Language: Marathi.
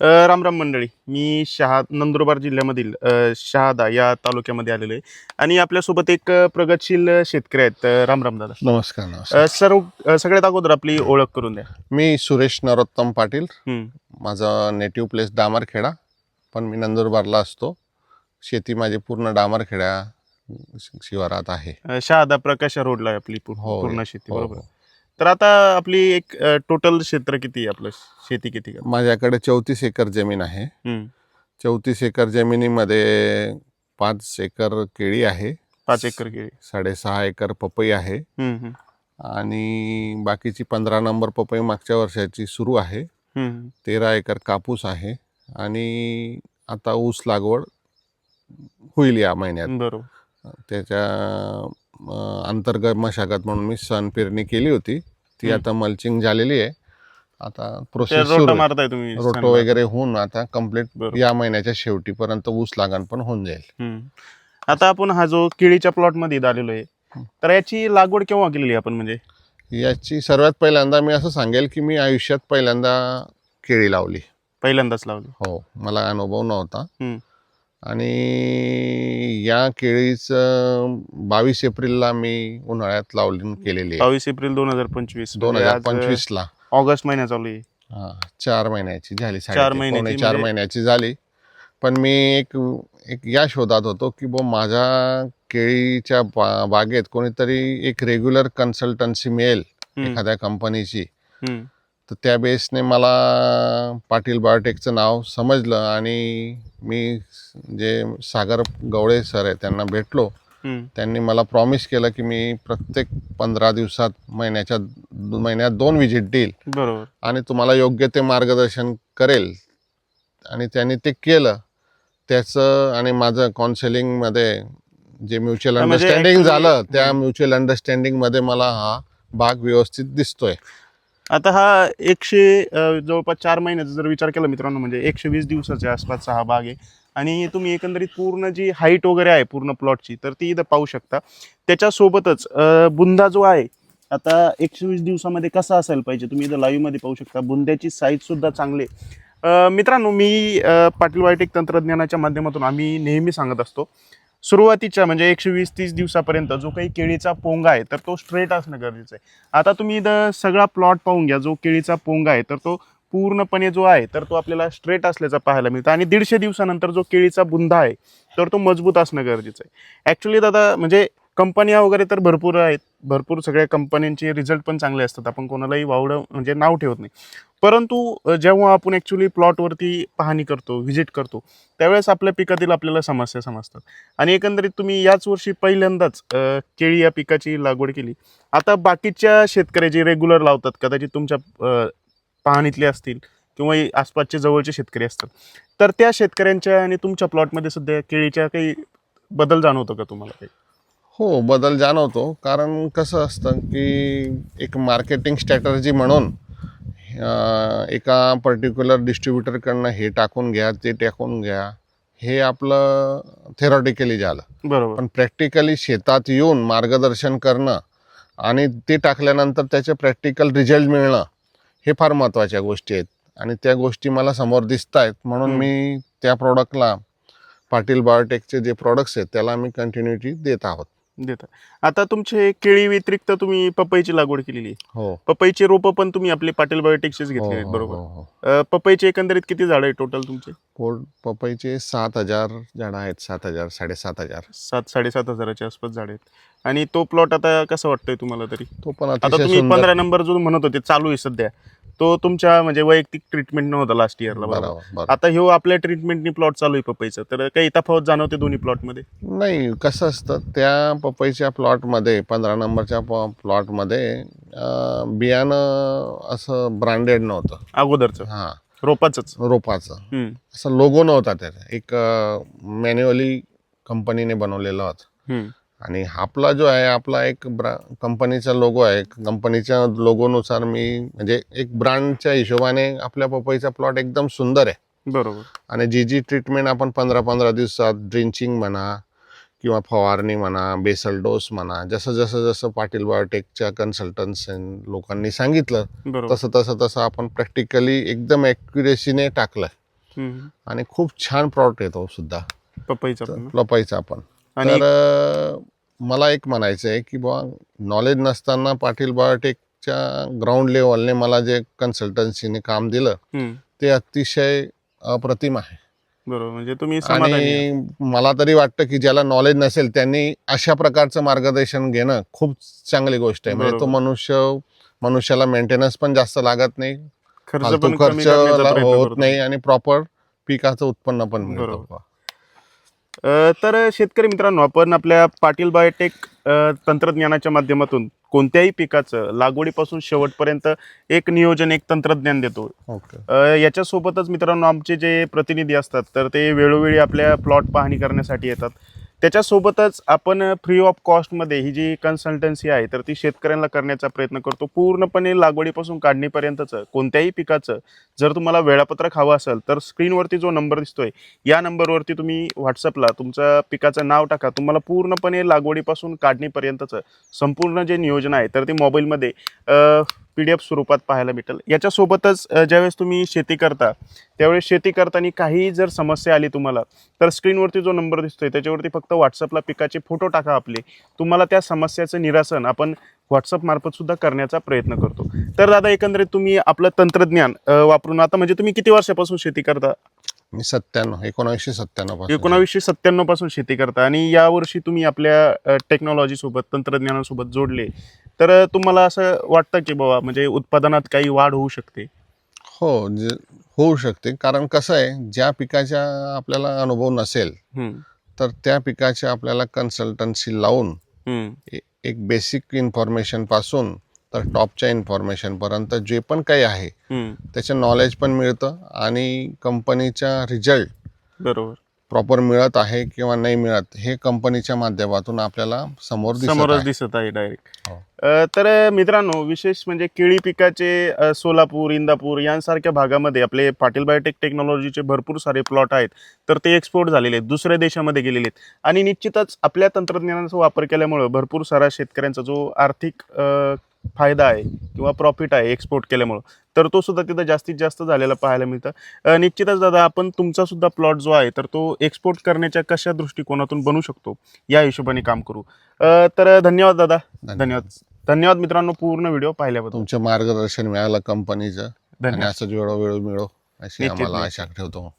अ, रामराम मंडळी. मी शहा नंदुरबार जिल्ह्यामधील शहादा या तालुक्यामध्ये आलेलो आहे. आणि आपल्यासोबत एक प्रगतशील शेतकरी आहेत अ, रामराम दादा. नमस्कार नमस्कार. सर्व सगळ्यात अगोदर आपली ओळख करून द्या. मी सुरेश नरोत्तम पाटील. माझं नेटिव्ह प्लेस डामरखेडा पण मी नंदुरबारला असतो. शेती माझी पूर्ण डामरखेड्या शिवारात आहे. शहादा प्रकाशा रोडला आपली पूर्ण हो, पूर्ण शेती हो, बरोबर. हो. तर आता आपली एक टोटल क्षेत्र किती आहे आपलं? शेती किती का माझ्याकडे चौतीस एकर जमीन आहे. चौतीस एकर जमिनीमध्ये पाच एकर केळी आहे. पाच एकर केळी. साडेसहा एकर पपई आहे. आणि बाकीची पंधरा नंबर पपई मागच्या वर्षाची सुरू आहे. तेरा एकर कापूस आहे. आणि आता ऊस लागवड होईल या महिन्यात. बरोबर. त्याच्या अंतर्गत मशागत म्हणून मी सण पेरणी केली होती. ती. आता मल्चिंग झालेली आहे आता प्रोसेस मारताय तुम्ही रोटो वगैरे होऊन आता कंप्लीट. या महिन्याच्या शेवटीपर्यंत ऊस लागण पण होऊन जाईल. आता आपण हा जो केळीच्या प्लॉटमध्ये आलेलो आहे. तर याची लागवड केव्हा केलेली आपण म्हणजे याची सर्वात पहिल्यांदा मी असं सांगेल की मी आयुष्यात पहिल्यांदा केळी लावली पहिल्यांदाच लावली हो मला अनुभव नव्हता. आणि या केळीचं बावीस एप्रिलला मी उन्हाळ्यात लावली केलेली आहे. बावीस एप्रिल दोन हजार पंचवीस. दोन म्हणजे हजार आज, पंचवीस ला ऑगस्ट महिना चालू आहे. हा, चार महिन्याची झाली चार महिन्याची पावणे चार म्हणजे- महिन्याची झाली. पण मी एक एक या शोधात होतो की बो माझ्या केळीच्या बा बागेत कोणीतरी एक रेग्युलर कन्सल्टन्सी मिळेल. एखाद्या कंपनीची. तर त्या बेसने मला पाटील बायोटेकचं नाव समजलं आणि मी जे सागर गवळे सर आहे त्यांना भेटलो. त्यांनी मला प्रॉमिस केलं की मी प्रत्येक पंधरा दिवसात महिन्याच्या महिन्यात दोन व्हिजिट देईल. बरोबर. आणि तुम्हाला योग्य ते मार्गदर्शन करेल. आणि त्यांनी ते केलं. त्याचं आणि माझं काउन्सिलिंगमध्ये जे म्युच्युअल म्हणजे अंडरस्टँडिंग झालं त्या. म्युच्युअल अंडरस्टँडिंगमध्ये मला हा भाग व्यवस्थित दिसतोय. आता हा एकशे जवळपास चार महिन्याचा जर विचार केला मित्रांनो म्हणजे एकशे वीस दिवसाच्या आसपासचा हा बाग आहे. आणि तुम्ही एकंदरीत पूर्ण जी हाईट वगैरे आहे पूर्ण प्लॉटची तर ती इथं पाहू शकता. त्याच्यासोबतच बुंदा जो आहे आता एकशे वीस दिवसामध्ये कसा असायला पाहिजे? तुम्ही इथं लाईव्हमध्ये पाहू शकता. बुंद्याची साईजसुद्धा चांगली मित्रांनो मी पाटील बायोटेक तंत्रज्ञानाच्या माध्यमातून आम्ही नेहमी सांगत असतो सुरुवातीच्या म्हणजे एकशे वीस तीस दिवसापर्यंत जो काही केळीचा पोंगा आहे तर तो स्ट्रेट असणं गरजेचं आहे. आता तुम्ही इथं सगळा प्लॉट पाहून घ्या जो केळीचा पोंगा आहे तर तो पूर्णपणे जो आहे तर तो आपल्याला स्ट्रेट असल्याचा पाहायला मिळतो. आणि दीडशे दिवसानंतर जो केळीचा बुंदा आहे तर तो मजबूत असणं गरजेचं आहे. ॲक्च्युली दादा म्हणजे कंपन्या वगैरे तर भरपूर आहेत. भरपूर सगळ्या कंपन्यांचे रिझल्ट पण चांगले असतात. आपण कोणालाही वावडं म्हणजे नाव ठेवत नाही. परंतु जेव्हा आपण ॲक्च्युली प्लॉटवरती पाहणी करतो व्हिजिट करतो त्यावेळेस आपल्या पिकातील आपल्याला समस्या समजतात. आणि एकंदरीत तुम्ही याच वर्षी पहिल्यांदाच केळी या पिकाची लागवड केली. आता बाकीच्या शेतकरी जे रेग्युलर लावतात कदाचित तुमच्या पाहणीतले असतील किंवा आसपासचे जवळचे शेतकरी असतात. तर त्या शेतकऱ्यांच्या आणि तुमच्या प्लॉटमध्ये सध्या केळीच्या काही बदल जाणवतो का तुम्हाला काही? हो बदल जाणवतो. कारण कसं असतं की एक मार्केटिंग स्ट्रॅटर्जी म्हणून एका पर्टिक्युलर डिस्ट्रीब्युटरकडनं हे टाकून घ्या ते टाकून घ्या हे आपलं थेरॉटिकली झालं. बरोबर. पण प्रॅक्टिकली शेतात येऊन मार्गदर्शन करणं आणि ते टाकल्यानंतर त्याचे प्रॅक्टिकल रिझल्ट मिळणं हे फार महत्त्वाच्या गोष्टी आहेत. आणि त्या गोष्टी मला समोर दिसत आहेत म्हणून. मी त्या प्रॉडक्टला पाटील बायोटेकचे जे प्रॉडक्ट्स आहेत त्याला मी कंटिन्युटी देत आहोत. देतात. आता तुमचे केळी व्यतिरिक्त तुम्ही पपईची लागवड केलेली आहे. हो. पपईची रोपं पण तुम्ही आपले पाटील बायोटेकचेच हो, घेतलेली आहेत हो, बरोबर? हो, हो. अ, पपईचे एकंदरीत किती झाड आहे टोटल तुमचे? पपईचे सात हजार झाडं आहेत सात हजार साडेसात हजार. सात साडेसात हजाराच्या आसपास झाड आहेत. आणि तो प्लॉट आता कसं वाटतोय तुम्हाला तरी? तो पण आता अतिशय तुम्ही सुंदर. पंधरा नंबर जो म्हणत होते चालू आहे सध्या. तो तुमच्या म्हणजे वैयक्तिक ट्रीटमेंट नव्हता लास्ट इयरला बरोबर? आता ह्यो आपल्या ट्रीटमेंटनी प्लॉट चालू आहे पपईचं. तर काही तफावत जाणवते दोन्ही प्लॉटमध्ये नाही कसं असतं त्या पपईच्या प्लॉटमध्ये पंधरा नंबरच्या प्लॉटमध्ये बियाणं असं ब्रँडेड नव्हतं. अगोदरचं? हां. रोपाचंच? रोपाचं. असं लोगो नव्हता त्याचा. एक मॅन्युअली कंपनीने बनवलेला होता. आणि आपला जो आहे आपला एक ब्रा कंपनीचा लोगो आहे. कंपनीच्या लोगोनुसार मी म्हणजे एक ब्रँडच्या हिशोबाने आपल्या पपईचा प्लॉट एकदम सुंदर आहे. बरोबर. आणि जी जी ट्रीटमेंट आपण पंधरा पंधरा दिवसात ड्रिंचिंग म्हणा किंवा फवारणी म्हणा बेसल डोस म्हणा जसं जसं जसं पाटील बायोटेकच्या कन्सल्टन्स लोकांनी सांगितलं तसं तसं तसं आपण प्रॅक्टिकली एकदम ॲक्युरेसीने टाकलं. आणि खूप छान प्रॉडक्ट येतो सुद्धा. पपईचा? लपायचा आपण आणि मला एक म्हणायचं आहे की बुवा नॉलेज नसताना पाटील बायोटेकच्या ग्राउंड लेवलने मला जे कन्सल्टन्सीने काम दिलं. ते अतिशय अप्रतिम आहे बरोबर म्हणजे तुम्ही. आणि मला तरी वाटतं की ज्याला नॉलेज नसेल त्यांनी अशा प्रकारचं मार्गदर्शन घेणं खूप चांगली गोष्ट आहे म्हणजे तो. मनुष्य मनुष्याला मेंटेनन्स पण जास्त लागत नाही खर्च होत. नाही आणि प्रॉपर पिकाचं उत्पन्न पण मिळतं तर शेतकरी मित्रांनो आपण आपल्या पाटील बायोटेक तंत्रज्ञानाच्या माध्यमातून कोणत्याही पिकाचं लागवडीपासून शेवटपर्यंत एक नियोजन एक तंत्रज्ञान देतो. याच्यासोबतच मित्रांनो आमचे जे प्रतिनिधी असतात तर ते वेळोवेळी आपल्या प्लॉट पाहणी करण्यासाठी येतात. त्याच्यासोबतच आपण फ्री ऑफ कॉस्टमध्ये ही जी कन्सल्टन्सी आहे तर ती शेतकऱ्यांना करण्याचा प्रयत्न करतो. पूर्णपणे लागवडीपासून काढणीपर्यंतचं कोणत्याही पिकाचं जर तुम्हाला वेळापत्रक हवं असेल तर स्क्रीनवरती जो नंबर दिसतोय या नंबरवरती तुम्ही व्हॉट्सअपला तुमचं पिकाचं नाव टाका. तुम्हाला पूर्णपणे लागवडीपासून काढणीपर्यंतचं संपूर्ण जे नियोजन आहे तर ते मोबाईलमध्ये पी डी एफ स्वरूपात पाहायला भेटेल. याच्यासोबतच ज्यावेळेस तुम्ही शेती करता त्यावेळेस शेती करताना काही जर समस्या आली तुम्हाला तर स्क्रीनवरती जो नंबर दिसतोय त्याच्यावरती फक्त व्हॉट्सअपला पिकाचे फोटो टाका आपले. तुम्हाला त्या समस्याचं निरासन आपण व्हॉट्सअप मार्फत सुद्धा करण्याचा प्रयत्न करतो. तर दादा एकंदरीत तुम्ही आपलं तंत्रज्ञान वापरून आता म्हणजे तुम्ही किती वर्षापासून शेती करता? मी सत्त्याण्णव एकोणीसशे सत्त्याण्णव एकोणावीसशे सत्त्याण्णवपासून शेती करता आणि यावर्षी तुम्ही आपल्या टेक्नॉलॉजी सोबत तंत्रज्ञानासोबत जोडले. तर तुम्हाला असं वाटतं की बाबा म्हणजे उत्पादनात काही वाढ होऊ शकते? हो जे होऊ शकते. कारण कसं आहे ज्या पिकाचा आपल्याला अनुभव नसेल हम्म, तर त्या पिकाच्या आपल्याला कन्सल्टन्सी लावून हम्म, ए- एक बेसिक इन्फॉर्मेशनपासून तर टॉपच्या इन्फॉर्मेशन पर्यंत जे पण काही आहे हम्म, त्याचं नॉलेज पण मिळतं आणि कंपनीचा रिझल्ट बरोबर. प्रॉपर मिळत आहे किंवा नाही मिळत हे कंपनीच्या माध्यमातून आपल्याला समोर दिसत समोरच आहे. दिसत आहे डायरेक्ट हो. तर मित्रांनो विशेष म्हणजे केळी पिकाचे अ, सोलापूर इंदापूर यांसारख्या भागामध्ये आपले पाटील बायोटेक टेक्नॉलॉजीचे भरपूर सारे प्लॉट आहेत तर ते एक्सपोर्ट झालेले आहेत दुसऱ्या देशामध्ये गेलेले आहेत आणि निश्चितच आपल्या तंत्रज्ञानाचा वापर केल्यामुळं भरपूर सारा शेतकऱ्यांचा जो आर्थिक अ, फायदा आहे किंवा प्रॉफिट आहे एक्सपोर्ट केल्यामुळं. तर तो सुद्धा तिथं जास्तीत जास्त झालेला पाहायला मिळतं. निश्चितच दादा आपण तुमचा सुद्धा प्लॉट जो आहे तर तो एक्सपोर्ट करण्याच्या कशा दृष्टिकोनातून बनू शकतो? या हिशोबाने काम करू. तर धन्यवाद दादा. धन्यवाद. धन्यवाद. मित्रांनो पूर्ण व्हिडिओ पाहिल्याबद्दल. तुमचं मार्गदर्शन मिळालं कंपनीचं धन्यवाद. असंच वेळोवेळी मिळो अशी आम्हाला. आशा ठेवतो.